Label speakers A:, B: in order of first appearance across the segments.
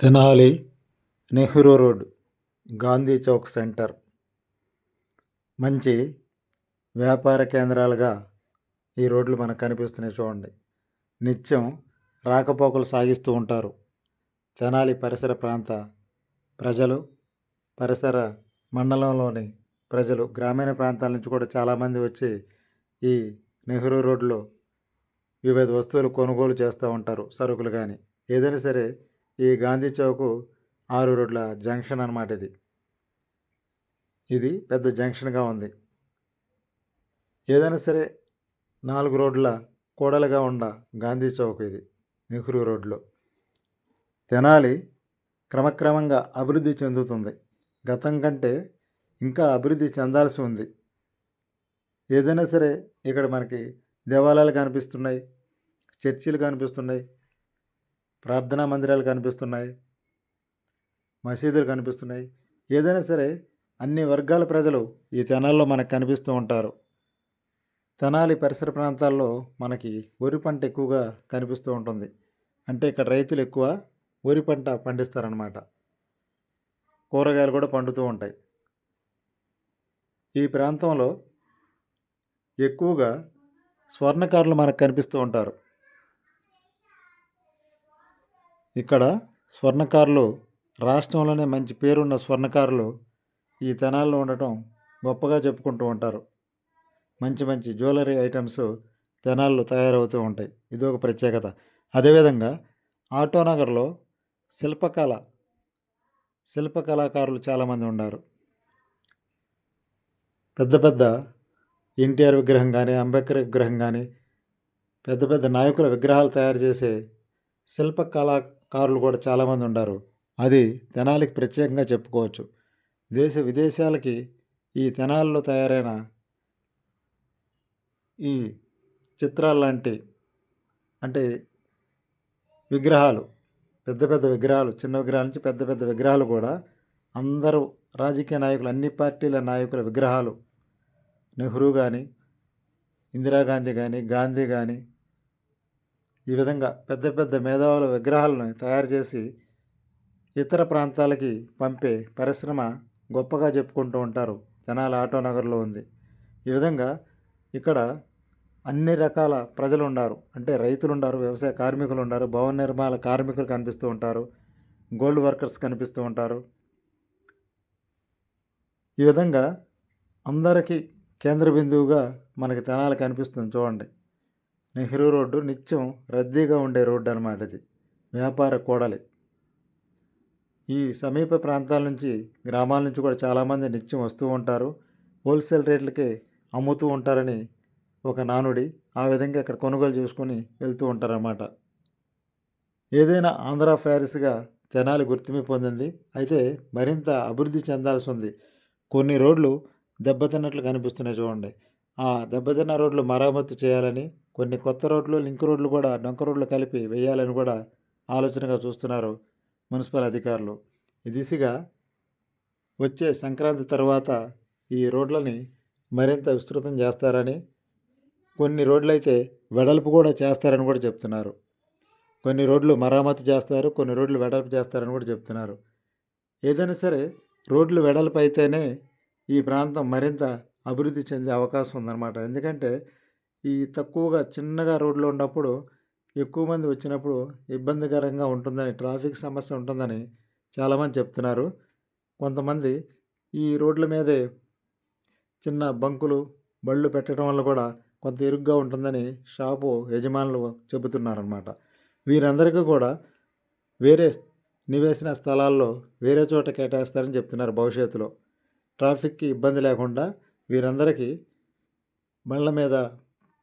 A: Tenali Nehru road Gandhi Chowk centre. మంచి వ్యాపార కేంద్రాలుగా ఈ రోడ్లు మనకు కనిపిస్తున్నాయి చూడండి. నిత్యం రాకపోకలు సాగిస్తూ ఉంటారు. తెనాలి పరిసర ప్రాంత ప్రజలు పరిసర మండలంలోని ప్రజలు గ్రామీణ ప్రాంతాల నుంచి కూడా చాలామంది వచ్చి ఈ నెహ్రూ రోడ్లో వివిధ వస్తువులు కొనుగోలు చేస్తూ ఉంటారు సరుకులు కానీ ఏదైనా సరే ఈ గాంధీ చౌక్ ఆరు రోడ్ల జంక్షన్ అన్నమాట ఇది. ఇది పెద్ద జంక్షన్గా ఉంది. ఏదైనా సరే నాలుగు రోడ్ల కూడలుగా ఉన్న గాంధీ చౌక్ ఇది నెహ్రూ రోడ్లో. తెనాలి క్రమక్రమంగా అభివృద్ధి చెందుతుంది. గతం కంటే ఇంకా అభివృద్ధి చెందాల్సి ఉంది. ఏదైనా సరే ఇక్కడ మనకి దేవాలయాలు కనిపిస్తున్నాయి చర్చిలు కనిపిస్తున్నాయి ప్రార్థనా మందిరాలు కనిపిస్తున్నాయి. మసీదులు కనిపిస్తున్నాయి. ఏదైనా సరే అన్ని వర్గాల ప్రజలు ఈ తెనాల్లో మనకు కనిపిస్తూ ఉంటారు. తెనాలి పరిసర ప్రాంతాల్లో మనకి వరి పంట ఎక్కువగా కనిపిస్తూ ఉంటుంది. అంటే ఇక్కడ రైతులు ఎక్కువ వరి పంట పండిస్తారనమాట కూరగాయలు కూడా పండుతూ ఉంటాయి. ఈ ప్రాంతంలో ఎక్కువగా స్వర్ణకారులు మనకు కనిపిస్తూ ఉంటారు. ఇక్కడ స్వర్ణకారులు రాష్ట్రంలోనే మంచి పేరున్న స్వర్ణకారులు ఈ తెనాల్లో ఉండటం గొప్పగా చెప్పుకుంటూ ఉంటారు. మంచి మంచి జ్యువెలరీ ఐటమ్స్ తెనాల్లో తయారవుతూ ఉంటాయి. ఇది ఒక ప్రత్యేకత. అదేవిధంగా ఆటోనగర్లో శిల్పకళ శిల్పకళాకారులు చాలామంది ఉన్నారు. పెద్ద పెద్ద ఎన్టీఆర్ విగ్రహం కానీ అంబేద్కర్ విగ్రహం కానీ పెద్ద పెద్ద నాయకుల విగ్రహాలు తయారు చేసే శిల్ప కారులు కూడా చాలామంది ఉండారు. అది తెనాలికి ప్రత్యేకంగా చెప్పుకోవచ్చు. దేశ విదేశాలకి ఈ తెనాల్లో తయారైన ఈ చిత్రాలు లాంటి అంటే విగ్రహాలు పెద్ద పెద్ద విగ్రహాలు చిన్న విగ్రహాల నుంచి పెద్ద పెద్ద విగ్రహాలు కూడా అందరూ రాజకీయ నాయకులు అన్ని పార్టీల నాయకుల విగ్రహాలు. నెహ్రూ కానీ ఇందిరాగాంధీ కానీ గాంధీ కానీ ఈ విధంగా పెద్ద పెద్ద మేధావుల విగ్రహాలను తయారు చేసి ఇతర ప్రాంతాలకి పంపే పరిశ్రమ గొప్పగా చెప్పుకుంటూ ఉంటారు. జనాల ఆటో నగర్లో ఉంది. ఈ విధంగా ఇక్కడ అన్ని రకాల ప్రజలు ఉన్నారు అంటే రైతులు ఉన్నారు వ్యవసాయ కార్మికులు ఉన్నారు భవన నిర్మాణ కార్మికులు కనిపిస్తూ ఉంటారు గోల్డ్ వర్కర్స్ కనిపిస్తూ ఉంటారు. ఈ విధంగా అందరికీ కేంద్ర బిందువుగా మనకి తెనాలి కనిపిస్తుంది. చూడండి. నెహ్రూ రోడ్డు నిత్యం రద్దీగా ఉండే రోడ్డు అనమాట ఇది వ్యాపార కూడలి. ఈ సమీప ప్రాంతాల నుంచి గ్రామాల నుంచి కూడా చాలామంది నిత్యం వస్తూ ఉంటారు. హోల్సేల్ రేట్లకి అమ్ముతూ ఉంటారని ఒక నానుడి ఆ విధంగా ఇక్కడ కొనుగోలు చేసుకొని వెళ్తూ ఉంటారన్నమాట. ఏదైనా ఆంధ్ర ప్యారిస్గా తెనాలి గుర్తింపు పొందింది. అయితే మరింత అభివృద్ధి చెందాల్సి ఉంది కొన్ని రోడ్లు దెబ్బతిన్నట్లు కనిపిస్తున్నాయి చూడండి. ఆ దెబ్బతిన్న రోడ్లు మరమ్మతు చేయాలని కొన్ని కొత్త రోడ్లు లింక్ రోడ్లు కూడా డొంక రోడ్లు కలిపి వేయాలని కూడా ఆలోచనగా చూస్తున్నారు మున్సిపల్ అధికారులు. ఈ దిశగా వచ్చే సంక్రాంతి తర్వాత ఈ రోడ్లని మరింత విస్తృతం చేస్తారని కొన్ని రోడ్లు అయితే వెడల్పు కూడా చేస్తారని కూడా చెప్తున్నారు. కొన్ని రోడ్లు మరామతు చేస్తారు కొన్ని రోడ్లు వెడల్పు చేస్తారని కూడా చెప్తున్నారు. ఏదైనా సరే రోడ్లు వెడల్పు అయితేనే ఈ ప్రాంతం మరింత అభివృద్ధి చెందే అవకాశం ఉందన్నమాట. ఎందుకంటే ఈ తక్కువగా చిన్నగా రోడ్లు ఉన్నప్పుడు ఎక్కువ మంది వచ్చినప్పుడు ఇబ్బందికరంగా ఉంటుందని ట్రాఫిక్ సమస్య ఉంటుందని చాలామంది చెప్తున్నారు. కొంతమంది ఈ రోడ్ల మీదే చిన్న బంకులు బళ్ళు పెట్టడం వల్ల కూడా కొంత ఇరుగ్గా ఉంటుందని షాపు యజమానులు చెబుతున్నారన్నమాట. వీరందరికీ కూడా వేరే నివేశన స్థలాల్లో వేరే చోట కేటాయిస్తారని చెప్తున్నారు భవిష్యత్తులో. ట్రాఫిక్కి ఇబ్బంది లేకుండా వీరందరికీ బండ్ల మీద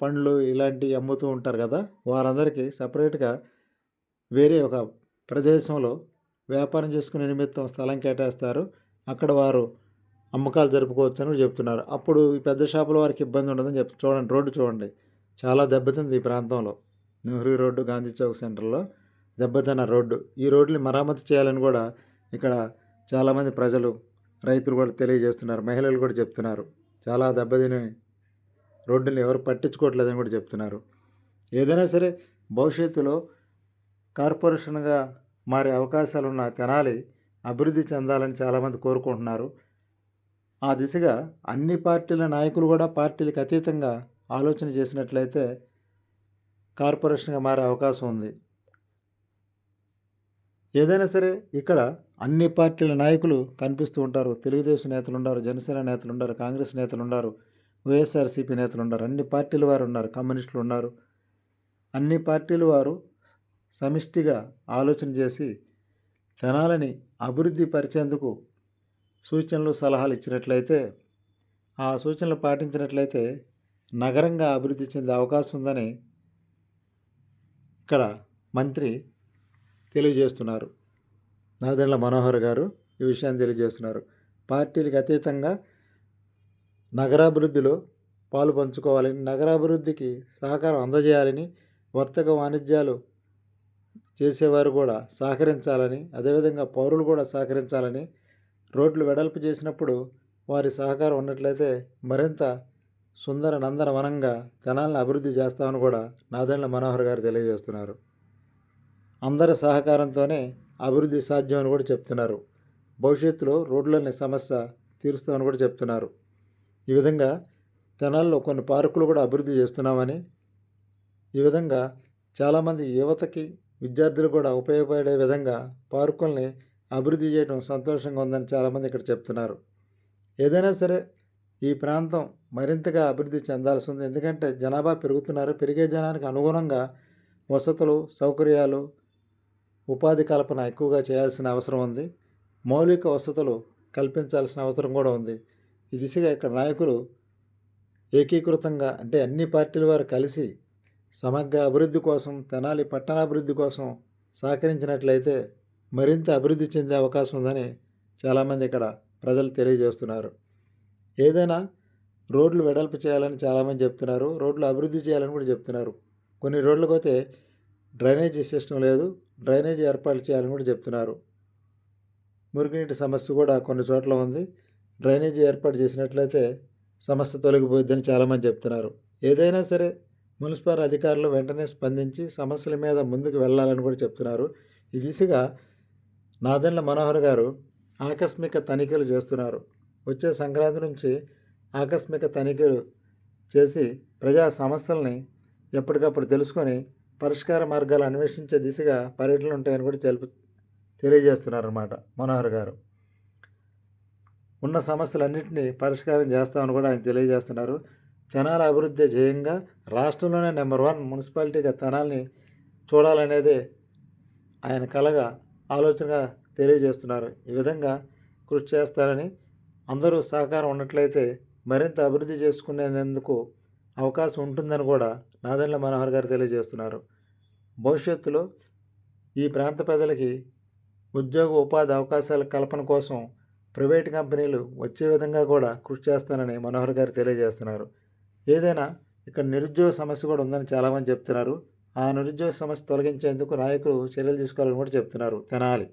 A: పండ్లు ఇలాంటివి అమ్ముతూ ఉంటారు కదా వారందరికీ సపరేట్గా వేరే ఒక ప్రదేశంలో వ్యాపారం చేసుకునే నిమిత్తం స్థలం కేటాయిస్తారు. అక్కడ వారు అమ్మకాలు జరుపుకోవచ్చు అని చెప్తున్నారు. అప్పుడు ఈ పెద్ద షాపుల వారికి ఇబ్బంది ఉండదని చెప్ చూడండి రోడ్డు చూడండి. చాలా దెబ్బతింది ఈ ప్రాంతంలో. నెహ్రూ రోడ్డు గాంధీ చౌక్ సెంటర్లో దెబ్బతిన్న రోడ్డు. ఈ రోడ్ని మరమ్మతు చేయాలని కూడా ఇక్కడ చాలామంది ప్రజలు రైతులు కూడా తెలియజేస్తున్నారు. మహిళలు కూడా చెప్తున్నారు. చాలా దెబ్బతిని రోడ్డుని ఎవరు పట్టించుకోవట్లేదని కూడా చెప్తున్నారు. ఏదైనా సరే భవిష్యత్తులో కార్పొరేషన్గా మారే అవకాశాలున్న తెనాలి అభివృద్ధి చెందాలని చాలామంది కోరుకుంటున్నారు. ఆ దిశగా అన్ని పార్టీల నాయకులు కూడా పార్టీలకు అతీతంగా ఆలోచన చేసినట్లయితే కార్పొరేషన్గా మారే అవకాశం ఉంది. ఏదైనా సరే ఇక్కడ అన్ని పార్టీల నాయకులు కనిపిస్తూ ఉంటారు. తెలుగుదేశం నేతలు ఉన్నారు జనసేన నేతలు ఉన్నారు కాంగ్రెస్ నేతలు ఉన్నారు. వైఎస్ఆర్సీపీ నేతలు ఉన్నారు. అన్ని పార్టీల వారు ఉన్నారు. కమ్యూనిస్టులు ఉన్నారు. అన్ని పార్టీల వారు సమిష్టిగా ఆలోచన చేసి జనాలని అభివృద్ధి పరిచేందుకు సూచనలు సలహాలు ఇచ్చినట్లయితే ఆ సూచనలు పాటించినట్లయితే నగరంగా అభివృద్ధి చెందే అవకాశం ఉందని ఇక్కడ మంత్రి తెలియజేస్తున్నారు. నాదెండ్ల మనోహర్ గారు ఈ విషయాన్ని తెలియజేస్తున్నారు. పార్టీలకు అతీతంగా నగరాభివృద్ధిలో పాలు పంచుకోవాలని నగరాభివృద్ధికి సహకారం అందజేయాలని వర్తక వాణిజ్యాలు చేసేవారు కూడా సహకరించాలని అదేవిధంగా పౌరులు కూడా సహకరించాలని రోడ్లు వెడల్పు చేసినప్పుడు వారి సహకారం ఉన్నట్లయితే మరింత సుందర నందనవనంగా జనాలను తెనాలను అభివృద్ధి చేస్తామని కూడా నాదెండ్ల మనోహర్ గారు తెలియజేస్తున్నారు. అందరి సహకారంతోనే అభివృద్ధి సాధ్యమని కూడా చెప్తున్నారు. భవిష్యత్తులో రోడ్లనే సమస్య తీరుస్తామని కూడా చెప్తున్నారు. ఈ విధంగా తెనాల్లో కొన్ని పార్కులు కూడా అభివృద్ధి చేస్తున్నామని ఈ విధంగా చాలామంది యువతకి విద్యార్థులు కూడా ఉపయోగపడే విధంగా పార్కుల్ని అభివృద్ధి చేయడం సంతోషంగా ఉందని చాలామంది ఇక్కడ చెప్తున్నారు. ఏదైనా సరే ఈ ప్రాంతం మరింతగా అభివృద్ధి చెందాల్సి ఉంది. ఎందుకంటే జనాభా పెరుగుతున్నారు. పెరిగే జనానికి అనుగుణంగా వసతులు సౌకర్యాలు ఉపాధి కల్పన ఎక్కువగా చేయాల్సిన అవసరం ఉంది. మౌలిక వసతులు కల్పించాల్సిన అవసరం కూడా ఉంది. ఈ దిశగా ఇక్కడ నాయకులు ఏకీకృతంగా అంటే అన్ని పార్టీల వారు కలిసి సమగ్ర అభివృద్ధి కోసం తెనాలి పట్టణాభివృద్ధి కోసం సహకరించినట్లయితే మరింత అభివృద్ధి చెందే అవకాశం ఉందని చాలామంది ఇక్కడ ప్రజలు తెలియజేస్తున్నారు. ఏదైనా రోడ్లు వెడల్పు చేయాలని చాలామంది చెప్తున్నారు రోడ్లు అభివృద్ధి చేయాలని కూడా చెప్తున్నారు. కొన్ని రోడ్లకు అయితే డ్రైనేజీ సిస్టమ్ లేదు డ్రైనేజీ ఏర్పాట్లు చేయాలని కూడా చెప్తున్నారు. మురుగునీటి సమస్య కూడా కొన్ని చోట్ల ఉంది. డ్రైనేజీ ఏర్పాటు చేసినట్లయితే సమస్య తొలగిపోద్దని చాలామంది చెప్తున్నారు. ఏదైనా సరే మున్సిపల్ అధికారులు వెంటనే స్పందించి సమస్యల మీద ముందుకు వెళ్ళాలని కూడా చెప్తున్నారు. ఈ దిశగా నాదెండ్ల మనోహర్ గారు ఆకస్మిక తనిఖీలు చేస్తున్నారు. వచ్చే సంక్రాంతి నుంచి ఆకస్మిక తనిఖీలు చేసి ప్రజా సమస్యల్ని ఎప్పటికప్పుడు తెలుసుకొని పరిష్కార మార్గాలు అన్వేషించే దిశగా పర్యటనలు ఉంటాయని కూడా తెలుపు తెలియజేస్తున్నారన్నమాట మనోహర్ గారు. ఉన్న సమస్యలన్నింటినీ పరిష్కారం చేస్తామని కూడా ఆయన తెలియజేస్తున్నారు. తెనాల అభివృద్ధి జయంగా రాష్ట్రంలోనే నెంబర్ వన్ మున్సిపాలిటీగా తెనాల్ని చూడాలనేదే ఆయన కలగా ఆలోచనగా తెలియజేస్తున్నారు. ఈ విధంగా కృషి చేస్తారని అందరూ సహకారం ఉన్నట్లయితే మరింత అభివృద్ధి చేసుకునేందుకు అవకాశం ఉంటుందని కూడా నాదెండ్ల మనోహర్ గారు తెలియజేస్తున్నారు. భవిష్యత్తులో ఈ ప్రాంత ప్రజలకి ఉద్యోగ ఉపాధి అవకాశాల కల్పన కోసం ప్రైవేట్ కంపెనీలు వచ్చే విధంగా కూడా కృషి చేస్తానని మనోహర్ గారు తెలియజేస్తున్నారు. ఏదైనా ఇక్కడ నిరుద్యోగ సమస్య కూడా ఉందని చాలామంది చెప్తున్నారు. ఆ నిరుద్యోగ సమస్య తొలగించేందుకు నాయకులు చర్యలు తీసుకోవాలని కూడా చెప్తున్నారు తెనాలి.